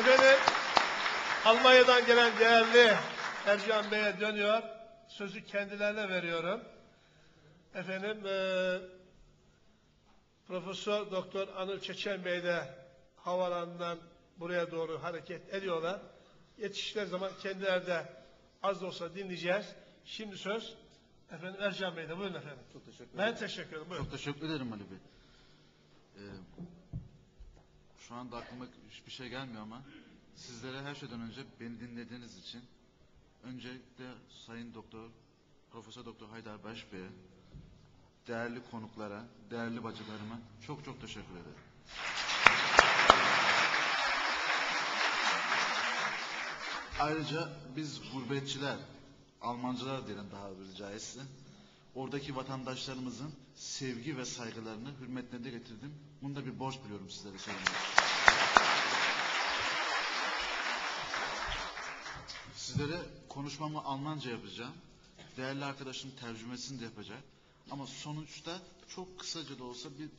Efendim, Almanya'dan gelen değerli Ercan Bey'e dönüyor. Sözü kendilerine veriyorum. Efendim, eee Profesör Doktor Anıl Çeçen Bey de havalandan buraya doğru hareket ediyorlar. Yetiştikleri zaman kendileri de az da olsa dinleyeceğiz. Şimdi söz efendim Ercan Bey'de. Buyurun efendim. Çok teşekkür Ben ederim. teşekkür ederim. Buyurun. Çok teşekkür ederim Ali Bey. Ee, şu anda aklıma hiçbir şey gelmiyor ama sizlere her şeyden önce beni dinlediğiniz için öncelikle Sayın Doktor, Profesör Doktor Haydar Baş Bey'e, değerli konuklara, değerli bacılarıma çok çok teşekkür ederim. Ayrıca biz gurbetçiler, Almancılar diyelim daha bir caizse, oradaki vatandaşlarımızın sevgi ve saygılarını, hürmetlerini de getirdim. Bunu da bir borç biliyorum sizlere söylemek. Sizlere konuşmamı Almanca yapacağım. Değerli arkadaşım tercümesini de yapacak. Ama sonuçta çok kısaca da olsa bir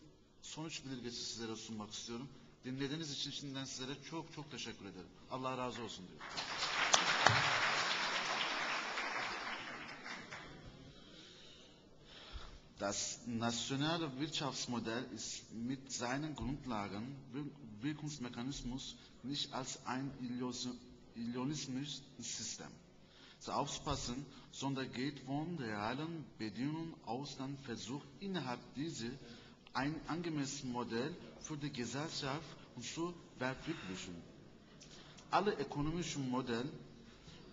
sonuç bildirgesi sizlere sunmak istiyorum. Dinlediğiniz için şimdiden sizlere çok çok teşekkür ederim. Allah razı olsun diyorum. Das nationale Wirtschaftsmodell ist mit seinen Grundlagen, Wir- Wirkungsmechanismus nicht als ein Illus- illusionistisches System zu aufpassen, sondern geht von realen Bedingungen aus, dann versucht innerhalb dieser ein angemessenes Modell für die Gesellschaft und zur Verwirklichung. Alle ökonomischen Modelle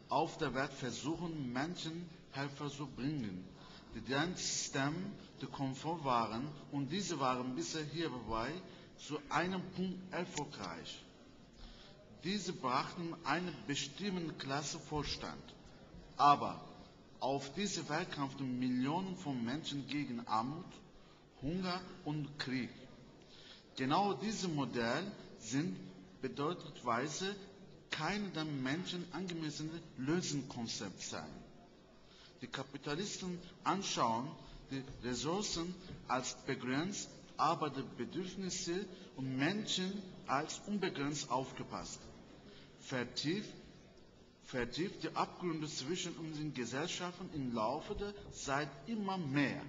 auf der Welt versuchen, Menschen hervorzubringen, die System der Komfort waren und diese waren bisher hierbei zu einem Punkt erfolgreich. Diese brachten eine bestimmte Klasse Vorstand. Aber auf diese Welt kämpften Millionen von Menschen gegen Armut, Hunger und Krieg. Genau diese Modelle sind bedeutungsweise keine den Menschen angemessene Lösungskonzept sein. Die Kapitalisten anschauen die Ressourcen als begrenzt, aber die Bedürfnisse und Menschen als unbegrenzt aufgepasst. Vertieft, vertieft die Abgründe zwischen unseren Gesellschaften im Laufe der Zeit immer mehr.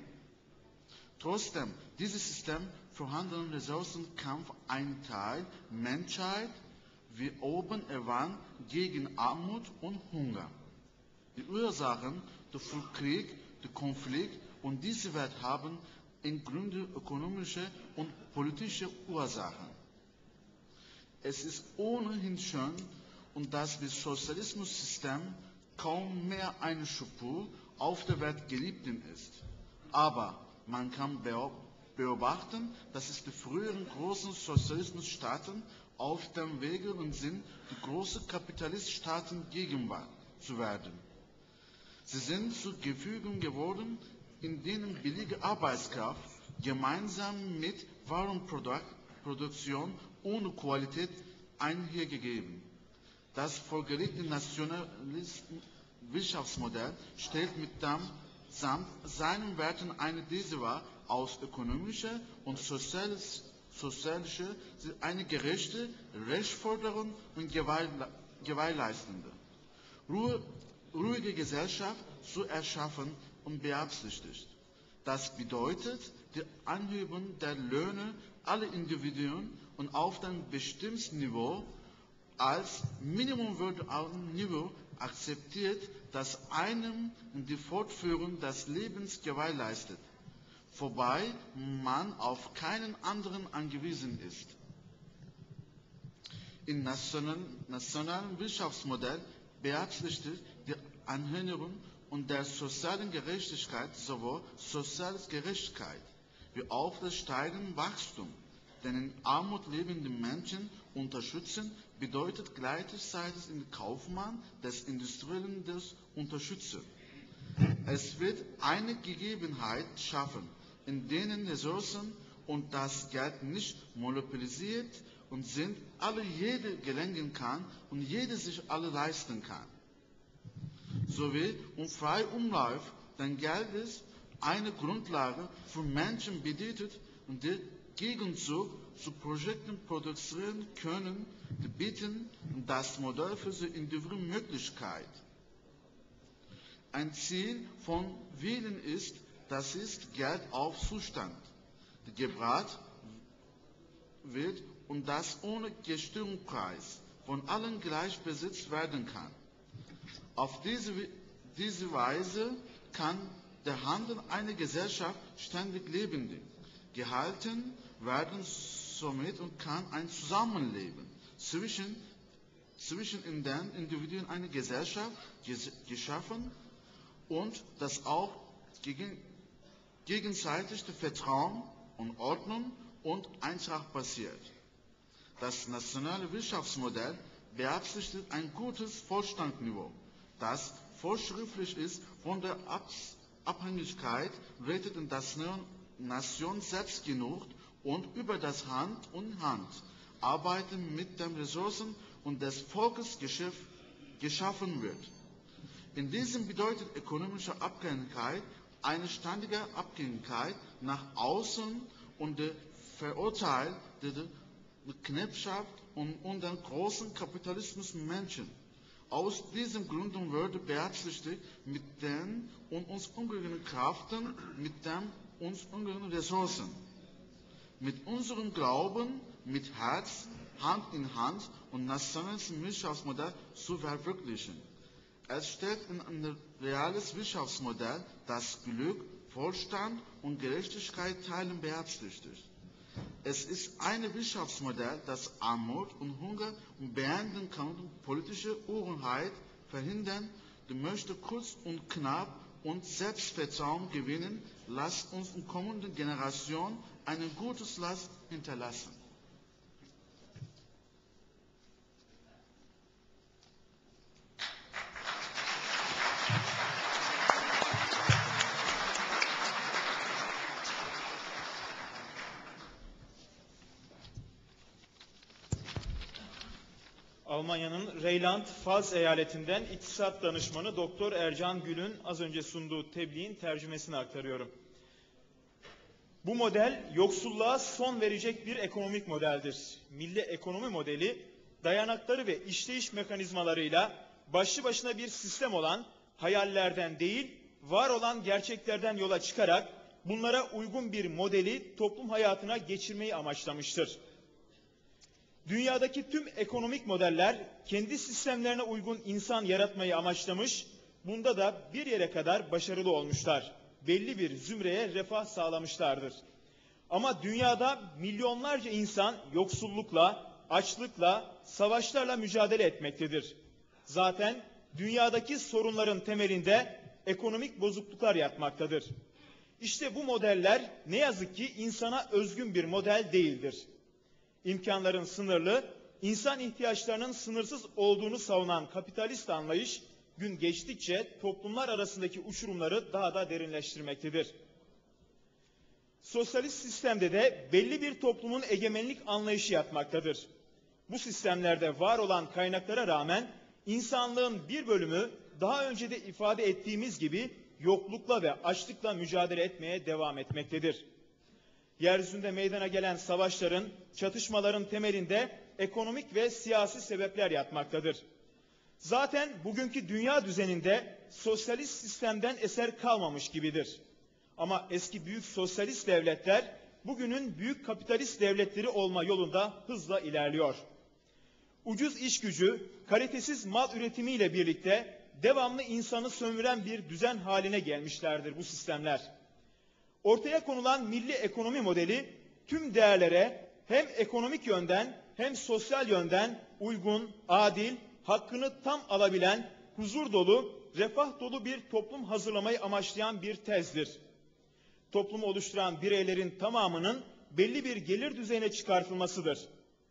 Trotzdem, dieses System vorhandenen Ressourcenkampf ein Teil Menschheit, wie oben erwähnt, gegen Armut und Hunger. Die Ursachen für Krieg, der Konflikt und diese Welt haben im Grunde ökonomische und politische Ursachen. Es ist ohnehin schön, und dass das Sozialismussystem kaum mehr eine Spur auf der Welt geliebten ist. Aber man kann beo- beobachten, dass es die früheren großen Sozialismusstaaten auf dem Wege und sind, die großen Kapitaliststaaten Gegenwart zu werden. Sie sind zu Gefügen geworden, in denen billige Arbeitskraft gemeinsam mit Warenproduktion ohne Qualität einhergegeben. Das folgerichtige nationalistische Wirtschaftsmodell stellt mit dem samt seinen Werten eine diese war aus ökonomischer und Sicht eine gerechte, rechtsfordernde und gewährleistende. Ruhe, ruhige Gesellschaft zu erschaffen und beabsichtigt. Das bedeutet die Anhebung der Löhne aller Individuen und auf einem bestimmten Niveau als Minimumwürdeniveau akzeptiert, das einem die Fortführung des Lebens gewährleistet, wobei man auf keinen anderen angewiesen ist. Im nationalen Wirtschaftsmodell beabsichtigt die Anhängerung und der sozialen Gerechtigkeit sowohl soziale Gerechtigkeit wie auch das steigende Wachstum. Denn in Armut lebende Menschen unterstützen bedeutet gleichzeitig den Kaufmann des Industriellen des Unterstützen. Es wird eine Gegebenheit schaffen, in denen Ressourcen und das Geld nicht monopolisiert und sind, alle jede gelenken kann und jede sich alle leisten kann. Sowie um frei Umlauf des Geldes eine Grundlage für Menschen bedeutet und die Gegenzug zu Projekten produzieren können, die bieten das Modell für die individuelle Möglichkeit. Ein Ziel von vielen ist, das ist Geld auf Zustand, gebracht wird und das ohne Gestörungspreis von allen gleich besitzt werden kann. Auf diese, diese Weise kann der Handel einer Gesellschaft ständig lebendig gehalten werden somit und kann ein Zusammenleben zwischen, zwischen in den Individuen einer Gesellschaft ges geschaffen und das auch gegen, gegenseitig Vertrauen und Ordnung und Eintracht basiert. Das nationale Wirtschaftsmodell beabsichtigt ein gutes Vorstandniveau, das vorschriftlich ist von der Abhängigkeit, rettet in das Nation selbst genug und über das Hand und Hand arbeiten mit den Ressourcen und des Volkes geschaffen wird. In diesem bedeutet ökonomische Abhängigkeit eine ständige Abhängigkeit nach außen und der Verurteilung der Knechtschaft und, den großen Kapitalismus Menschen. Aus diesem Grund würde beabsichtigt, mit den und uns umgehenden Kräften, mit den uns umgehenden Ressourcen, mit unserem Glauben, mit Herz, Hand in Hand und nationales Wirtschaftsmodell zu verwirklichen. Es steckt in ein reales Wirtschaftsmodell, das Glück, Wohlstand und Gerechtigkeit teilen beabsichtigt. Es ist ein Wirtschaftsmodell, das Armut und Hunger beenden kann und politische Unheit verhindern, die möchte kurz und knapp und Selbstvertrauen gewinnen, lasst uns in kommenden Generationen ein gutes Last hinterlassen. Almanya'nın Reyland Faz eyaletinden iktisat danışmanı Doktor Ercan Gül'ün az önce sunduğu tebliğin tercümesini aktarıyorum. Bu model yoksulluğa son verecek bir ekonomik modeldir. Milli ekonomi modeli dayanakları ve işleyiş mekanizmalarıyla başlı başına bir sistem olan hayallerden değil, var olan gerçeklerden yola çıkarak bunlara uygun bir modeli toplum hayatına geçirmeyi amaçlamıştır. Dünyadaki tüm ekonomik modeller kendi sistemlerine uygun insan yaratmayı amaçlamış, bunda da bir yere kadar başarılı olmuşlar. Belli bir zümreye refah sağlamışlardır. Ama dünyada milyonlarca insan yoksullukla, açlıkla, savaşlarla mücadele etmektedir. Zaten dünyadaki sorunların temelinde ekonomik bozukluklar yatmaktadır. İşte bu modeller ne yazık ki insana özgün bir model değildir imkanların sınırlı, insan ihtiyaçlarının sınırsız olduğunu savunan kapitalist anlayış gün geçtikçe toplumlar arasındaki uçurumları daha da derinleştirmektedir. Sosyalist sistemde de belli bir toplumun egemenlik anlayışı yatmaktadır. Bu sistemlerde var olan kaynaklara rağmen insanlığın bir bölümü daha önce de ifade ettiğimiz gibi yoklukla ve açlıkla mücadele etmeye devam etmektedir yeryüzünde meydana gelen savaşların, çatışmaların temelinde ekonomik ve siyasi sebepler yatmaktadır. Zaten bugünkü dünya düzeninde sosyalist sistemden eser kalmamış gibidir. Ama eski büyük sosyalist devletler bugünün büyük kapitalist devletleri olma yolunda hızla ilerliyor. Ucuz iş gücü, kalitesiz mal üretimiyle birlikte devamlı insanı sömüren bir düzen haline gelmişlerdir bu sistemler. Ortaya konulan milli ekonomi modeli tüm değerlere hem ekonomik yönden hem sosyal yönden uygun, adil, hakkını tam alabilen, huzur dolu, refah dolu bir toplum hazırlamayı amaçlayan bir tezdir. Toplumu oluşturan bireylerin tamamının belli bir gelir düzeyine çıkartılmasıdır.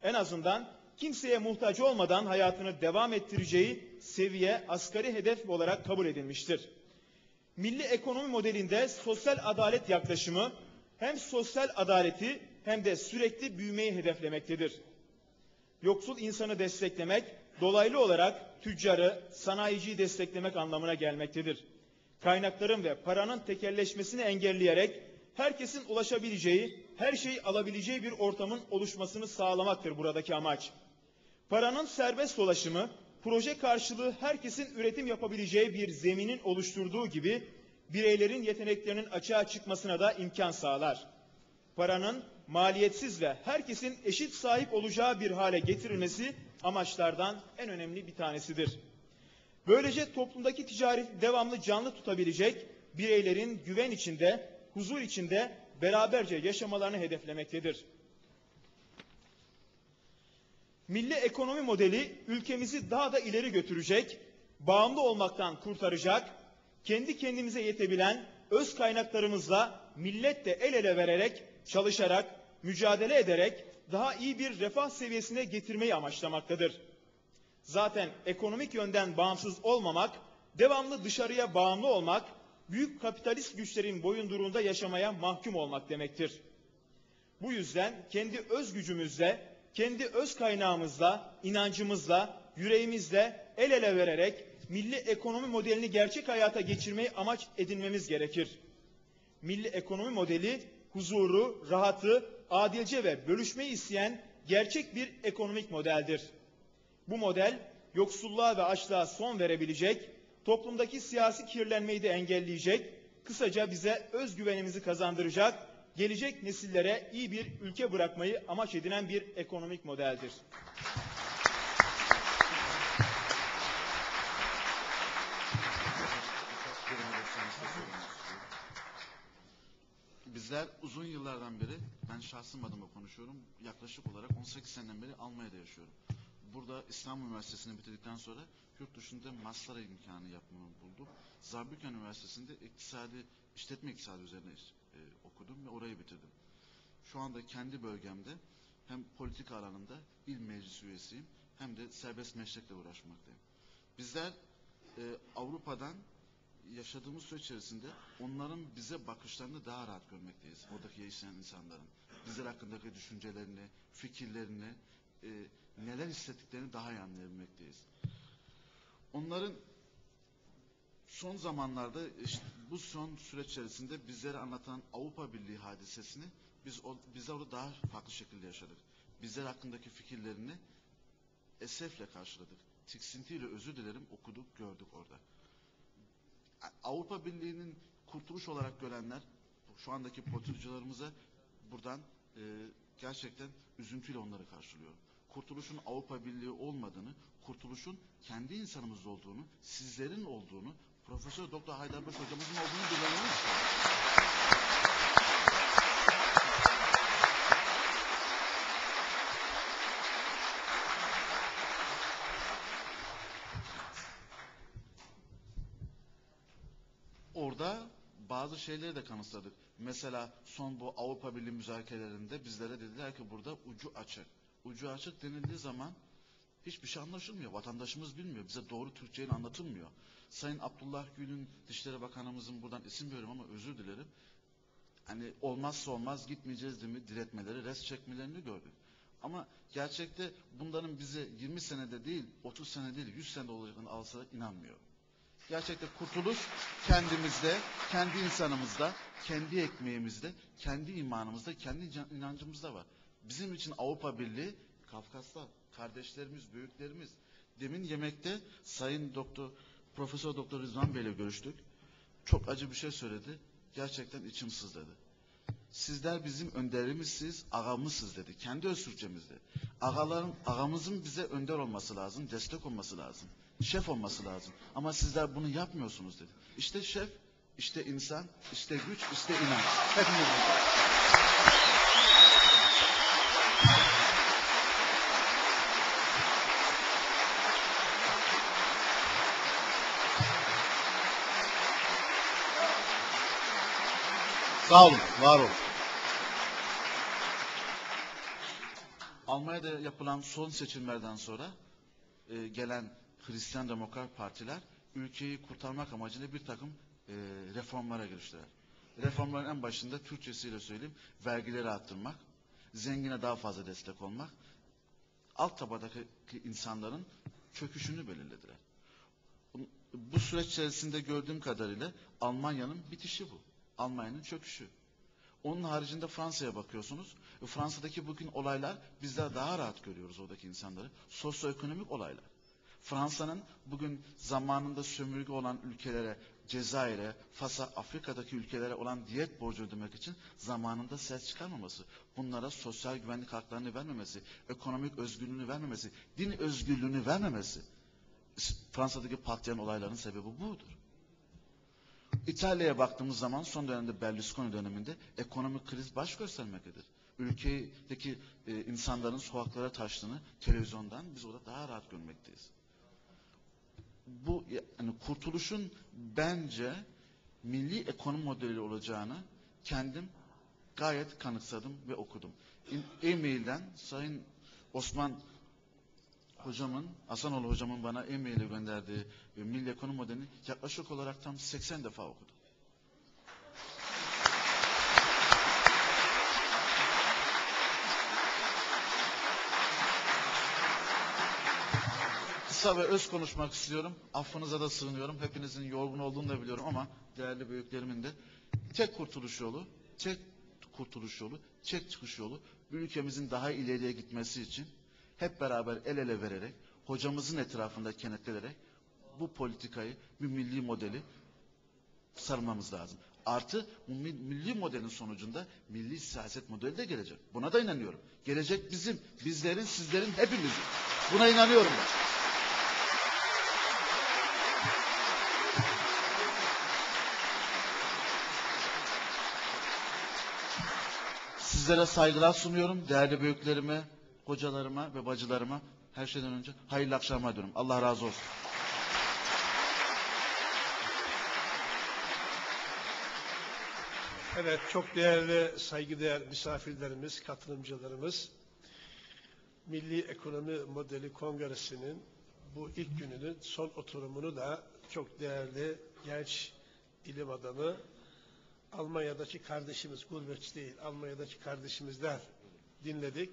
En azından kimseye muhtaç olmadan hayatını devam ettireceği seviye asgari hedef olarak kabul edilmiştir milli ekonomi modelinde sosyal adalet yaklaşımı hem sosyal adaleti hem de sürekli büyümeyi hedeflemektedir. Yoksul insanı desteklemek dolaylı olarak tüccarı, sanayiciyi desteklemek anlamına gelmektedir. Kaynakların ve paranın tekelleşmesini engelleyerek herkesin ulaşabileceği, her şeyi alabileceği bir ortamın oluşmasını sağlamaktır buradaki amaç. Paranın serbest dolaşımı, proje karşılığı herkesin üretim yapabileceği bir zeminin oluşturduğu gibi bireylerin yeteneklerinin açığa çıkmasına da imkan sağlar. Paranın maliyetsiz ve herkesin eşit sahip olacağı bir hale getirilmesi amaçlardan en önemli bir tanesidir. Böylece toplumdaki ticareti devamlı canlı tutabilecek bireylerin güven içinde, huzur içinde beraberce yaşamalarını hedeflemektedir. Milli ekonomi modeli ülkemizi daha da ileri götürecek, bağımlı olmaktan kurtaracak, kendi kendimize yetebilen öz kaynaklarımızla milletle el ele vererek, çalışarak, mücadele ederek daha iyi bir refah seviyesine getirmeyi amaçlamaktadır. Zaten ekonomik yönden bağımsız olmamak, devamlı dışarıya bağımlı olmak, büyük kapitalist güçlerin boyunduruğunda yaşamaya mahkum olmak demektir. Bu yüzden kendi öz gücümüzle, kendi öz kaynağımızla, inancımızla, yüreğimizle el ele vererek milli ekonomi modelini gerçek hayata geçirmeyi amaç edinmemiz gerekir. Milli ekonomi modeli huzuru, rahatı, adilce ve bölüşmeyi isteyen gerçek bir ekonomik modeldir. Bu model yoksulluğa ve açlığa son verebilecek, toplumdaki siyasi kirlenmeyi de engelleyecek, kısaca bize özgüvenimizi kazandıracak, gelecek nesillere iyi bir ülke bırakmayı amaç edinen bir ekonomik modeldir. Bizler uzun yıllardan beri, ben şahsım adıma konuşuyorum, yaklaşık olarak 18 seneden beri Almanya'da yaşıyorum. Burada İstanbul Üniversitesi'ni bitirdikten sonra yurt dışında master imkanı yapmamı buldum. Zarbüken Üniversitesi'nde iktisadi, işletme iktisadı üzerine e, okudum ve orayı bitirdim. Şu anda kendi bölgemde hem politika alanında il meclis üyesiyim hem de serbest meslekle uğraşmaktayım. Bizler e, Avrupa'dan yaşadığımız süreç içerisinde onların bize bakışlarını daha rahat görmekteyiz. Oradaki yaşayan insanların. Bizler hakkındaki düşüncelerini, fikirlerini, e, neler hissettiklerini daha iyi anlayabilmekteyiz. Onların son zamanlarda işte bu son süreç içerisinde bizlere anlatan Avrupa Birliği hadisesini biz o, biz orada daha farklı şekilde yaşadık. Bizler hakkındaki fikirlerini esefle karşıladık. Tiksintiyle özür dilerim okuduk, gördük orada. Avrupa Birliği'nin kurtuluş olarak görenler şu andaki politikacılarımıza buradan e, gerçekten üzüntüyle onları karşılıyorum. Kurtuluşun Avrupa Birliği olmadığını, kurtuluşun kendi insanımız olduğunu, sizlerin olduğunu, Profesör Doktor Haydarbaş hocamızın olduğunu istiyorum. Orada bazı şeyleri de kanıtladık. Mesela son bu Avrupa Birliği müzakerelerinde bizlere dediler ki burada ucu açık. Ucu açık denildiği zaman hiçbir şey anlaşılmıyor. Vatandaşımız bilmiyor. Bize doğru Türkçeyle anlatılmıyor. Sayın Abdullah Gül'ün Dışişleri Bakanımızın buradan isim veriyorum ama özür dilerim. Hani olmazsa olmaz gitmeyeceğiz değil mi diretmeleri, res çekmelerini gördük. Ama gerçekte bunların bize 20 senede değil, 30 sene değil, 100 senede olacağını alsa inanmıyorum. Gerçekte kurtuluş kendimizde, kendi insanımızda, kendi ekmeğimizde, kendi imanımızda, kendi inancımızda var. Bizim için Avrupa Birliği, Kafkaslar, kardeşlerimiz, büyüklerimiz. Demin yemekte Sayın Doktor, Profesör Doktor Rızvan Bey ile görüştük. Çok acı bir şey söyledi. Gerçekten içim sızladı. Sizler bizim önderimizsiz, ağamızsız dedi. Kendi öz Türkçemizde. Ağaların, ağamızın bize önder olması lazım, destek olması lazım. Şef olması lazım. Ama sizler bunu yapmıyorsunuz dedi. İşte şef, işte insan, işte güç, işte inanç. Hepimiz. Sağ olun, var olun. Almanya'da yapılan son seçimlerden sonra e, gelen Hristiyan Demokrat partiler ülkeyi kurtarmak amacıyla bir takım e, reformlara giriştiler. Reformların en başında Türkçesiyle söyleyeyim vergileri arttırmak, zengine daha fazla destek olmak, alt tabadaki insanların çöküşünü belirlediler. Bu süreç içerisinde gördüğüm kadarıyla Almanya'nın bitişi bu. Almanya'nın çöküşü. Onun haricinde Fransa'ya bakıyorsunuz. E, Fransa'daki bugün olaylar bizler daha rahat görüyoruz oradaki insanları. Sosyoekonomik olaylar. Fransa'nın bugün zamanında sömürge olan ülkelere, Cezayir'e, Fas'a, Afrika'daki ülkelere olan diyet borcu ödemek için zamanında ses çıkarmaması, bunlara sosyal güvenlik haklarını vermemesi, ekonomik özgürlüğünü vermemesi, din özgürlüğünü vermemesi, Fransa'daki patlayan olayların sebebi budur. İtalya'ya baktığımız zaman son dönemde Berlusconi döneminde ekonomik kriz baş göstermektedir. Ülkedeki e, insanların sokaklara taştığını televizyondan biz orada daha rahat görmekteyiz. Bu yani kurtuluşun bence milli ekonomi modeli olacağını kendim gayet kanıksadım ve okudum. E-mailden Sayın Osman hocamın, Hasanoğlu hocamın bana e-mail gönderdiği e, milli ekonomi modelini yaklaşık olarak tam 80 defa okudum. Kısa ve öz konuşmak istiyorum. Affınıza da sığınıyorum. Hepinizin yorgun olduğunu da biliyorum ama değerli büyüklerimin de tek kurtuluş yolu, tek kurtuluş yolu, tek çıkış yolu ülkemizin daha ileriye gitmesi için hep beraber el ele vererek, hocamızın etrafında kenetlenerek bu politikayı, bir milli modeli sarmamız lazım. Artı bu mi- milli modelin sonucunda milli siyaset modeli de gelecek. Buna da inanıyorum. Gelecek bizim, bizlerin, sizlerin, hepimizin. Buna inanıyorum ben. Sizlere saygılar sunuyorum. Değerli büyüklerime, hocalarıma ve bacılarıma her şeyden önce hayırlı akşamlar diyorum. Allah razı olsun. Evet, çok değerli, saygıdeğer misafirlerimiz, katılımcılarımız, Milli Ekonomi Modeli Kongresi'nin bu ilk gününün son oturumunu da çok değerli genç ilim adamı, Almanya'daki kardeşimiz, gurbetçi değil, Almanya'daki kardeşimizden dinledik.